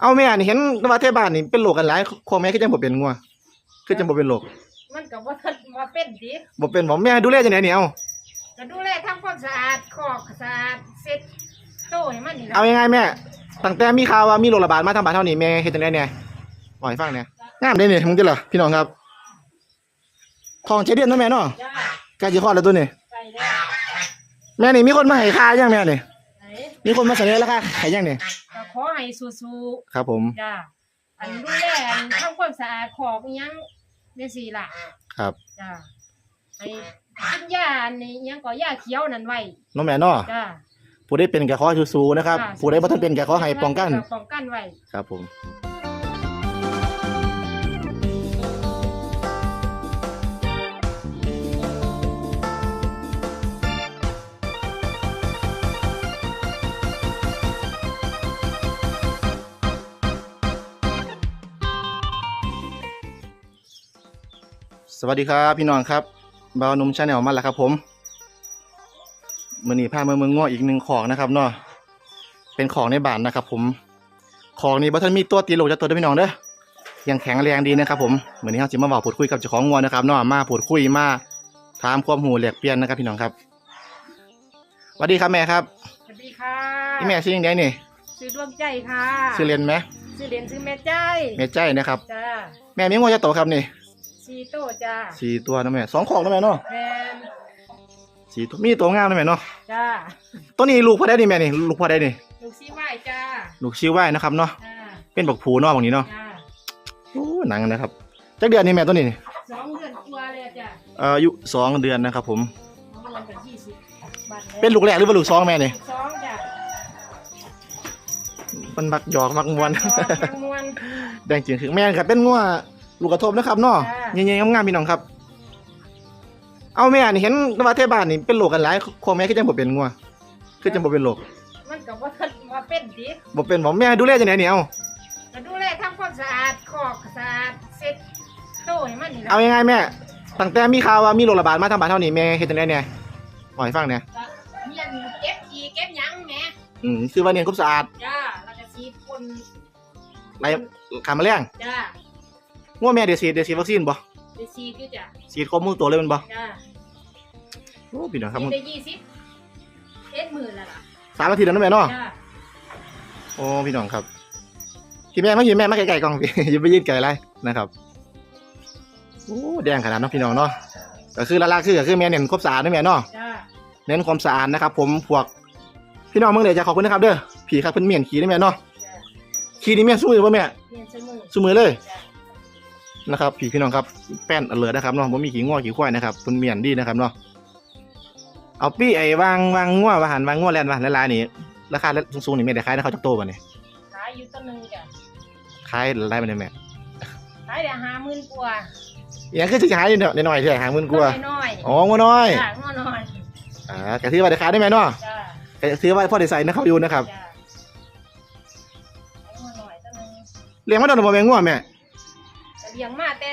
เอาแม่นี่เห็นว่าเทศบ้านนี่เป็นโรคกันหลายโคแม่คือจังบ่เป็นงัวคือจังบ่เป็นโรคมันก็บ่ทันบ่เป็นสิบ่เป็นบ่แม่ดูแลจังได๋นี่เอาก็ดูแลทำความสะอาดคอกสะอาดเซ็ตโต้ให้มันนี่ล่ะเอายังไงแม่ตั้งแต่มีข่าวว่ามีโรคระบาดมาทางบ้านเฮานี่แม่เฮ็ดจังได๋เนี่ยบอกให้ฟังแหน่งามเด้นี่มึงติล่ะพี่น้องครับทองเจเดือนเนาะแม่เนาะจ้าใกล้สิคลอดแล้วตัวนี้ไปแล้วแม่นี่มีคนมาให้ค่ายังแม่นี่ไหน มีคนมาเสนอราคาให้ยังนี่ก็ขอให้สู้ครับผมๆจ้าอันดูแลอันทำความสะอาดคอกอิหยังจังซี่ล่ะครับจ้าให้กินยาอันนี้อิหยังก็ยาเขียวนั่นไว้น้องแม่เนาะจ้า ผู้ได้เป็นก็ขอให้สู้ๆนะครับจ้ะผู้ใดบ่ทันเป็นก็ขอให้ป้องกันป้องกันไว้ ครับผม สวัสดีครับพี่น้องครับบาวหนุ่มชาแนลมาแล้วครับผมมือนี้พามาเมืองง้ออีกหนึ่งของนะครับเนาะเป็นของในบ้านนะครับ ผมของนี้บัทันมีตัวตีโลกจากตัวเด้อพี่น้องเด้อยังแข็งแรงดีนะครับผมเหมือนนี้เราจะมาบอกพูดคุยกับเจ้าของงัวนะครับเนาะมาพูดคุยมาถามความหูแหลกเปลี่ยนนะครับพี่น้องครับสวัสดีครับแม่ครับสวัสดีค่ะนี่แม่ชื่อยังไงนี่ชื่อดวงใจค่ะชื่อเรียนไหมชื่อเรียนชื่อแม่ใจแม่ใจนะครับจ้าแม่มีงัวจะโตครับนี่ ชีโตจ้าสี่ตัวนะแม่สองของนะแม่เนาะแมนสี่ตัวมีตัวงามนะแม่เนาะจ้าตัวนี้ลูกพ่อได้นี่แม่นี่ลูกพ่อได้นี่ลูกซีไม้จ้าลูกชิวไว้นะครับเนาะจ้าเป็นบักผูเนาะบางนี้เนาะจ้าโอ้หนังนะครับจักเดือนนี่แม่ตัวนี้นี่สองเดือนกว่าเลยจ้าเอ่ออายุสองเดือนนะครับผมสองเดือนกับยี่สิบบาทเป็นลูกแรกหรือว่าลูกสองแม่นี่สองจ้ามันมักหยอกมักมวนตัวมังมวนแดงจริงคือแม่นครับเป็นงัว ลูกกระทบนะครับเนาะจ้าเงี้ยๆงามๆพี่น้องครับ เอาแม่นี่เห็นว่าเทศบ้านนี่เป็นโรคกันหลายโคแม่คือจังบ่เป็นงัวคือจังบ่เป็นโรคมันก็บ่ทันบ่เป็นสิบ่เป็นบ่แม่ดูแลจังได๋นี่เอาก็ดูแลทำความสะอาดคอกสะอาดเซ็ตโต้ให้มันนี่ล่ะเอายังไงแม่ตั้งแต่มีข่าวว่ามีโรคระบาดมาทางบ้านเฮานี่แม่เฮ็ดจังได๋เนี่ยบอกให้ฟังเนี่ยก็เมียนเก็บขี้เก็บหยังแหมอืมคือว่าเนียนความสะอาดจ้าแล้วก็ฉีดพ่นไล่ขาแมลงจ้า งัวแม่เดี๋ยวฉีดเดี๋ยวฉีดวัคซีนบ่ได้ฉีดอยู่จ้าฉีดครบมือตัวเลยแมันบ่จ้าโอ้พี่น้องครับฉีดได้ยี่สิบเอ็ดหมื่นแล้วล่ะสามนาทีแล้วนะแม่เนาะจ้าโอ้พี่น้องครับพี่แม่มาอยู่แม่มาไกลๆกล้องพี่ อย่าไปยืนไกลไรนะครับโอ้แดงขนาดเนาะพี่น้องเนาะก็คือละลาคือก็คือแม่เน้นความสะอาดนะแม่เนาะ จ้าเน้นความสะอาดนะครับ ผมพวกพี่น้องเมืองเดี๋ยวจะขอบคุณนะครับเด้อพี่ครับเพิ่นเมียนขี่นะแม่เนาะจ้าขี่นี่แม่สู้อยู่ป่ะแม่เรียนสมือสู้มือเลย จ้า นะครับพี่พี่น้องครับแป้นอเลิศนะครับเนาะผมมีขี่ง้อขี่ควายนะครับเพิ่นเมียนดีนะครับเนาะเอาปี้ไอ้วางวางง้อวาหันวางง้อแลนวาหันหลายๆนี่ราคาสูงๆนี่แม่ได้ขายได้เขาจักโตบ่เนี่ยขายอยู่ต้นหนึ่งจ้าขายหลายบ่เนี่ยแม่ขายได้ห้าหมื่นกว่าอย่างคือจะขายนิดหน่อยๆเท่าหางหมื่นกว่าน้อยอ๋อง้อน้อยๆจ้างอน้อยอ่าก็ถือว่าได้ขายได้ไหมเนาะจ้าก็ถือว่าพ่อได้ใส่นะครับอยู่นะครับจ้าขายงอน้อยต้นหนึ่งเลี้ยงมาโดนบ่แม่งง้อแม่ ก็เลี้ยงมาแต่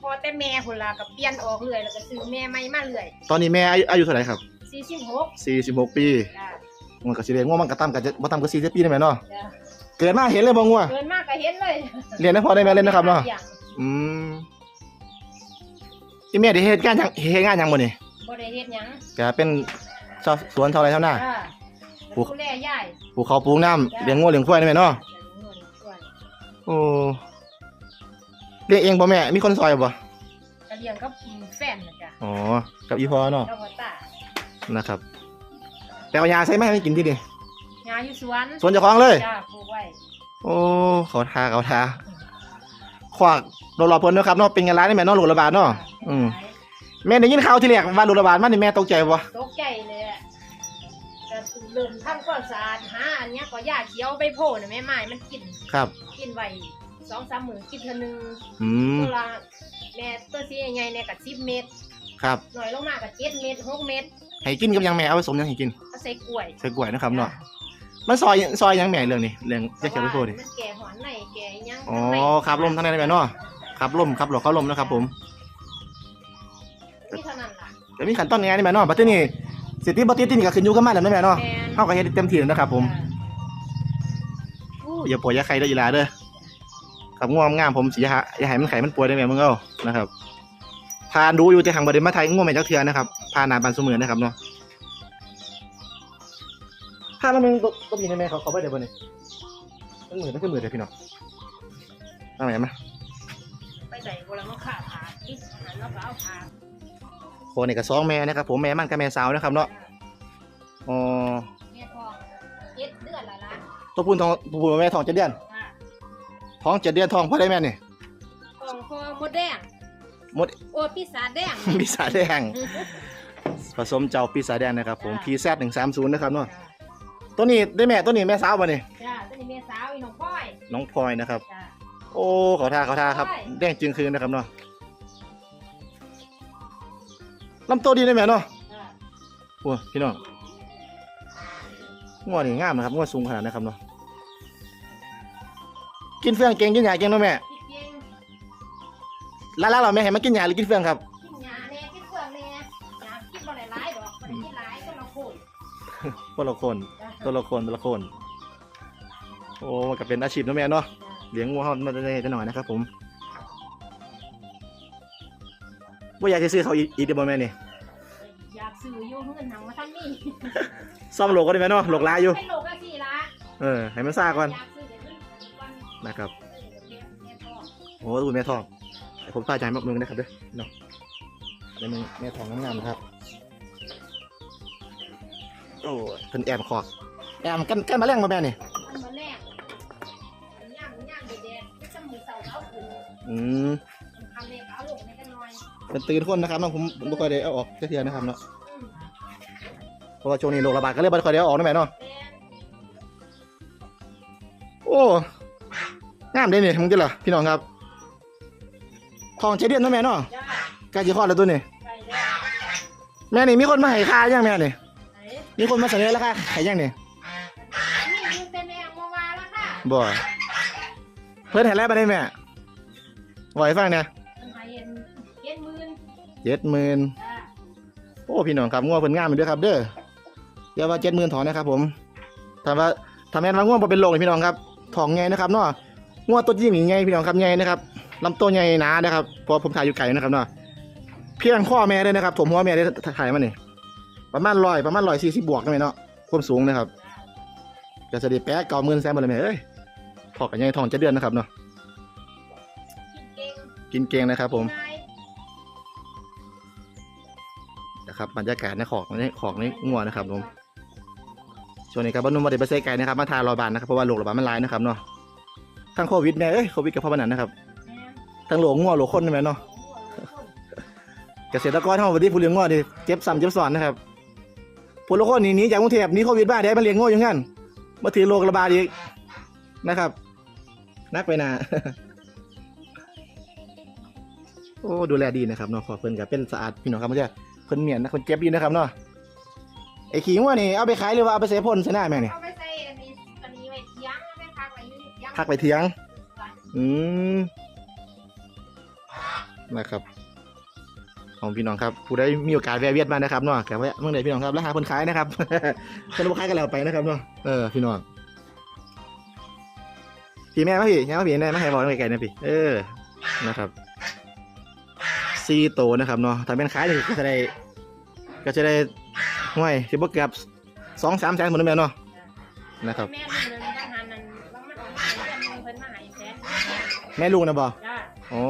พอแต่แม่คนละกับเปลี่ยนออกเรื่อยแล้วก็ซื้อแม่ใหม่มาเรื่อยตอนนี้แม่อายุอายุเท่าไหร่ครับสี่สิบหก46 ปีจ้ามันก็สิเลี้ยงง้อมันก็ต่ำกันจะบ่ต่ำกว่า40ปีได้ไหมเนาะจ้าเกิดมาเห็นเลยบ่ง้อเกินมากก็เห็นเลยเรียนได้พอได้แม่เล่นนะครับเนาะอืมอีแม่ได้เฮ็ดงานหยังเฮ็ดงานหยังบ่นี่บ่ได้เฮ็ดหยังก็เป็นชาวสวนชาวไร่ชาวนา จ้าปลูก ดูแลยายปลูกข้าวปลูกน้ำเลี้ยงงัวเลี้ยงควายได้ไหมเนาะเดี๋ยวนี้หน่วยช่วยโอ้เลี้ยงเองบ่แม่ มีคนซอยบ่ก็เลี้ยงกับแฟนนะจ้ะอ๋อ กับอีพ่อเนาะกับพ่อตานะครับ แต่เอายาใส่มาให้มันกินที่ดิงานอยู่สวน สวนเจ้าของเลยจ้าปลูกไว้ โอ้เขาทาเขาทาขวากโดนรอเพิ่นเนาะครับเนาะ เป็นไงร้านนี่แม่เนาะโรคระบาดเนาะ อืมแม่ได้ยินข่าวที่แรกว่าโรคระบาดมานี่แม่ตกใจบ่ตกใจเลยอะก็เริ่มทำความสะอาดหาอันเนี้ยก็ยาเขียวไปโพดน่ะแม่ไม้มันกิน ครับ กินไว้ สองสามมื้อกินเทื่อนึงอืมตัวละแม่ตัวสีใหญ่ๆเนี่ยก็10เม็ดครับ หน่อยลงมาก็7เม็ด6เม็ดให้กินกับหยังแม่เอาผสมหยังให้กินก็ใส่กล้วยใส่กล้วยนะครับเนาะมันซอยซอยหยังแม่เรื่องนี้เรื่องจะเขียวไปโพดดิมันแก่หอนในแก่หยังอ๋อข้างในครับลมทางในได้ไหมเนาะครับลมครับหลอกเข้าลมนะครับ ผมนี่เท่านั้นล่ะจะมีขั้นตอนยังไงนี่แม่เนาะบัดทีนี้สิทธิบัติที่นี่ก็ขึ้นอยู่กับมันแล้วนะแม่เนาะแม่นเฮาก็เฮ็ดเต็มที่แล้วนะครับ ผมอู้อย่าป่วยอยาไข่เด้ออีหลาเด้อ ครับง่วงงามผมสิอย่าหาอย่าให้มันไข่มันป่วยได้แม่มึงเอ้านะครับพานดูอยู่แต่หังบ่ได้มาไทยง่วงแม่จักเทื่อนะครับพาหนาบานสมือนะครับเนาะพาแล้วมึงก็มีในแม่เขาเขาไปได้บ่นี่มันมือนั่นคือมือเด้อพี่น้องเอาไหนมาไปใส่โบราณขาผ่าที่อาหารแล้วก็เอาผ่าโคนี่ก็สองแม่นะครับผมแม่มันกับแม่สาวนะครับเนาะอ๋อแม่ทองเจ็ดเดือนละละตัวพูนทองตัวพูนแม่ทองเจ็ดเดือนค่ะ ท้องเจ็ดเดือนทองพอได้แม่นี่ทองคอมดแดงมดโอ้ปีศาจแดง ปีศาจแดง ผสมเจ้าปีศาจแดงนะครับ ผมจ้าพีแซหนึ่งสามศูนย์นะครับเนาะตัวนี้ได้แม่ตัวนี้แม่สาวป่ะนี่จ้าตัวนี้แม่สาวอีน้องพ่อย น้องพลอยนะครับจ้าโอ้เขาท่าเขาท่าครับใช่แดงจึงคืนนะครับเนาะลำตัวดีได้แม่เนาะจ้าโอ้พี่น้องงวนี่งามนะครับงวสูงขนาดนะครับเนาะ กินเฟืองเก่งกินหยาเก่งเนาะแม่พี่เก่งลาลาเราแม่ให้มันกินหยาหรือกินเฟืองครับกินหยาแน่กินเฟืองแน่หยากินบ่ได้หลายดอกบ่ได้กินหลายก็เราโคตรคนละคนจ้าตัวละคนตัวละคนโอ้มันก็เป็นอาชีพเนาะแม่เนาะจ้าเลี้ยงวัวเขามาได้ได้หน่อยนะครับผมว่าอยากจะซื้อเขาอีกอีกเดี๋ยวบ่แม่นี่อยากซื้ออยู่เงินหังมาทำนี่ซ่อมโลกก็ได้ไหมเนาะโลกลายอยู่เป็นโลกละสี่ละเออให้มันซ่าก่อนอยากซื้อเดี๋ยว นะครับเออเดี๋ยวแม่พ่อโอ้ดูแม่ทองผมป้าใจมากมึงนะครับเด้อเนาะเดี๋ยวมึงแม่ทองงามๆนะครับโอ้เพิ่นแอมคอกแอมกันกันมาแรงมาแม่นี่เสาเขาขึ้นอืมเป็นตื่นคนนะครับเนาะผมผมบ่ค่อยได้เอาออกเทียนะครับเนาะเพราะว่าช่วงนี้โรคระบาดก็เลยบ่ค่อยได้เอาออกนะแม่เนาะโอ้ งามเด้เนี่ยมึงจิล่ะพี่น้องครับทองเจเดียนนะแม่เนาะจ้าใกจะคลอดแล้วตัวนี้แม่นี่มีคนมาให้ค่ายังแม่นี่ไหนมีคนมาเสนอราคาให้ยังนี่นี่ยืนเต็มแองโมวาแล้วค่ะบ่เพิ่นให้แล้วบ่ได้แม่บ่ให้ฟังเนี่ยเย็นเย็นมื่นเจ็ดหมื่นโอ้พี่น้องครับงัวเพิ่นงามอยู่เด้อครับ เด้ออย่าว่าเจ็ดหมื่นถอนนะครับผมถ้าว่าถ้าแม่นว่างัวบ่เป็นโรคนี่พี่น้องครับ ทองใหญ่นะครับเนาะ งัวตัวจริงนี่ใหญ่พี่น้องครับใหญ่นะครับลำตัวใหญ่หนานะครับพราะผมถ่ายอยู่ไกลนะครับเนาะเพียงข้อแม่เลยนะครับผมหัวแม่ได้ถ่ายมานี่ประมาณ100ประมาณ140บบวกนะแม่เนาะความสูงนะครับก็จะได้แป๊ะเก้าหมื่นแซมหมดเลยแม่เอ้ยทอกกันยังทองจะเดือนนะครับเนาะกินเก่งนะครับ ผมนะครับบรรยากาศในของในของในงัวนะครับผมช่วงนี้ครับบ้านนุ่มมาเด็ไปใส่ไก่นะครับมาทานรอบานนะครับเพราะว่าโรคระบาดมันร้ายนะครับเนาะ ทั้งโควิดแน่เอ้ยโควิดกับพ่อบันนันนะครับแม่นทั้งโรคงัวโรคคนนี่แม่เนาะเกษตรกรทั้งหมดที่ผู้เลี้ยงงัวนี่เจ็บซ้ำเจ็บซ้อนนะครับผู้ละคนนี่หนีจากกรุงเทพหนีโควิดบ้าได้มาเลี้ยงงัวอย่างงั้นมาถือโรคระบาดอีกนะครับ นักไปหนาโอ้ดูแลดีนะครับเนาะขอเพิ่นกับเป็นสะอาดพี่น้องครับไม่ใช่เพิ่นเหมียนนะเพิ่นเก็บดีนะครับเนาะไอ้ขิงว่านี่เอาไปขายหรือว่าเอาไปใส่พ่นใส่หน้าแม่นี่เอาไปใส่อันนี้ พักไปเทียง อืมนะครับของพี่น้องครับผู้ใดมีโอกาสแวะเวียนมานะครับเนาะแกแวะเมื่อไหร่พี่น้องครับราคาเพิ่นขายนะครับเพิ่นขายกันแล้วไปนะครับเนาะเออพี่น้องพี่แม่มาพี่แม่มาพี่แม่มาให้บอกไกลๆนะพี่เออนะครับซีโตนะครับเนาะถ้าเป็นขายก็จะได้ก็จะได้ห้วยสิบ่เกือบสองสามแสนหมดแล้วแม่เนาะนะครับ ว่ามันออกมาให้เดือนหนึงเพิ่นมาให้แสนแม่ลูกนะบ่จ้าอ๋อ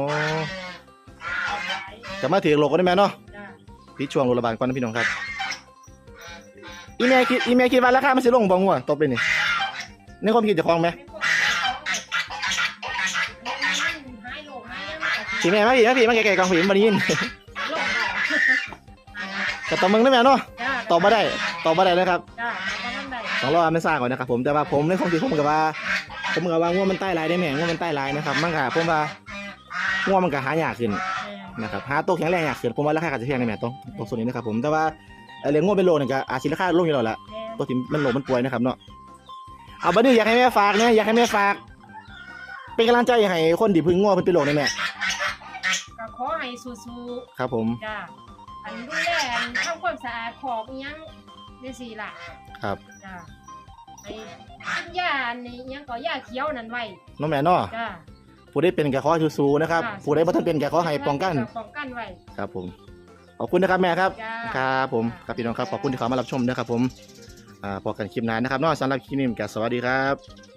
เอาไปจะมาถือโลกก็ได้แม่เนาะจ้าพิดช่วงโรงพยาบาลก่อนนะพี่น้องครับ อีเมลคิดอีเมลคิดว่าราคามันสิลงบ่งัวตบไปนี่ในความคิดเจะคลองไหมไม่พวกมันหายโลกหายยังไงสิแม่มาพี่มาพี่มาไกลๆกองผีมาได้ยิน โลกบ่ก็ตอบมึงได้แม่เนาะจ้าตอบมาได้ตอบมาได้นะครับ จ้าเอามันได้ ต้องรอไม่ทราบก่อนนะครับผมแต่ว่าผมในความคิดผมกับว่า ผมกับว่างัวมันใต้ลายได้แม่งัวมันใต้ลายนะครับมันก็ผมว่างัวมันก็หายากขึ้นแม่นะครับหาตัวแข็งแรงยากขึ้นผมว่าราคาก็จะแพงในแม่ตรงตรงส่วนนี้นะครับผมแต่ว่าเอ่อเลี้ยงงัวเป็นโลนี่ก็อาจสิราคาลงอยู่แล้วล่ะแม่ตัวที่มันโหลมันป่วยนะครับเนาะเอาบัดนี้อยากให้แม่ฝากเนี่ยอยากให้แม่ฝาก เป็นกำลังใจให้คนที่เพึ่งง้อเพิ่นเป็นโรคนี่แม่ก็ขอให้สู้ครับผมๆจ้าอันดูแลอันทำความสะอาดของอิหยังได้สิล่ะครับจ้า ไอ้กินยาอันนี้หยังก็ยาเขียวนั่นไว้เน้องแม่เนาะจ้าผู้ได้เป็นแก่ขอสู้ๆนะครับค่ะผู้ได้บ่ทันเป็นแก่ขอให้ป้องกัน ป้องกันไว้ ครับผม ขอบคุณนะครับแม่ครับ จ้า ครับผม ครับพี่น้องครับ ขอบคุณที่เข้ามารับชมนะครับผม อ่าพอกันคลิปหน้านะครับเนาะสำหรับคลิปนี้ก็สวัสดีครับ